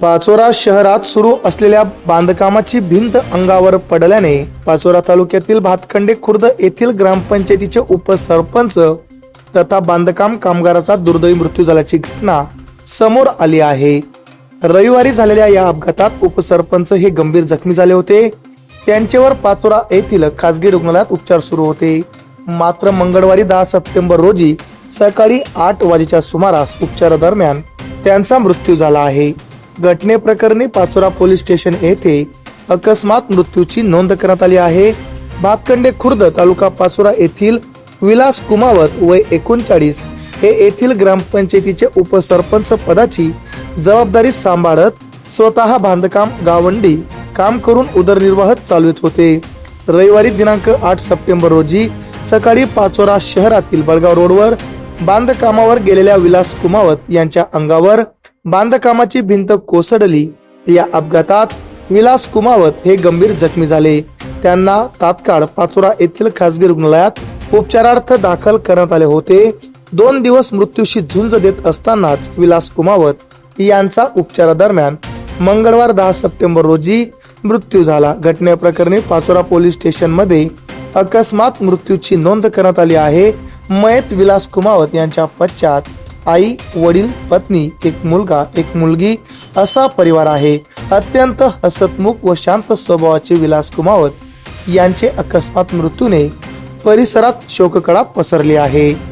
पाचोरा शहरात सुरू असलेल्या बांधकामाची भिंत अंगावर पडल्याने पाचोरा तालुक्यातील भातखंडे खुर्द येथील ग्रामपंचायतीचे उपसरपंच तथा बांधकाम कामगाराचा दुर्दैवी मृत्यू झाल्याची घटना समोर आली आहे. रविवारी झालेल्या या अपघातात उपसरपंच हे गंभीर जखमी झाले होते. त्यांच्यावर पाचोरा येथील खासगी रुग्णालयात उपचार सुरू होते. मात्र मंगळवारी दहा सप्टेंबर रोजी सकाळी आठ वाजेच्या सुमारास उपचारादरम्यान त्यांचा मृत्यू झाला आहे. घटनेप्रकरणी पाचोरा पोलीस स्टेशन येथे अकस्मात मृत्यूची नोंद करण्यात आली आहे. भातखंडे खुर्द तालुका पाचोरा येथील विलास कुमावत वय एकोणचाळीस हे येथील ग्रामपंचायतीचे उपसरपंच पदाची जबाबदारी सांभाळत स्वतः बांधकाम गावंडी काम करून उदरनिर्वाह चालवित होते. रविवारी दिनांक आठ सप्टेंबर रोजी सकाळी पाचोरा शहरातील बळगाव रोडवर बांधकामावर गेलेल्या विलास कुमावत यांच्या अंगावर बांधकामाची भिंत कोसळली या अपघातात विलास कुमावत हे गंभीर जखमी झाले. त्यांना तात्काळ पाचोरा येथील खासगी रुग्णालयात उपचारार्थ दाखल करण्यात आले होते. दोन दिवस मृत्यूशी झुंज देत असतानाच विलास कुमावत यांचा उपचारादरम्यान मंगळवार दहा सप्टेंबर रोजी मृत्यू झाला. घटनेप्रकरणी पाचोरा पोलीस स्टेशनमध्ये अकस्मात मृत्यूची नोंद करण्यात आली आहे. मयत विलास कुमावत यांच्या पश्चात आई वडील पत्नी एक मुलगा एक मुलगी असा परिवार आहे. अत्यंत हसतमुख व शांत स्वभावाचे विलास कुमावत यांचे अकस्मात मृत्यूने परिसरात शोककळा पसरली आहे.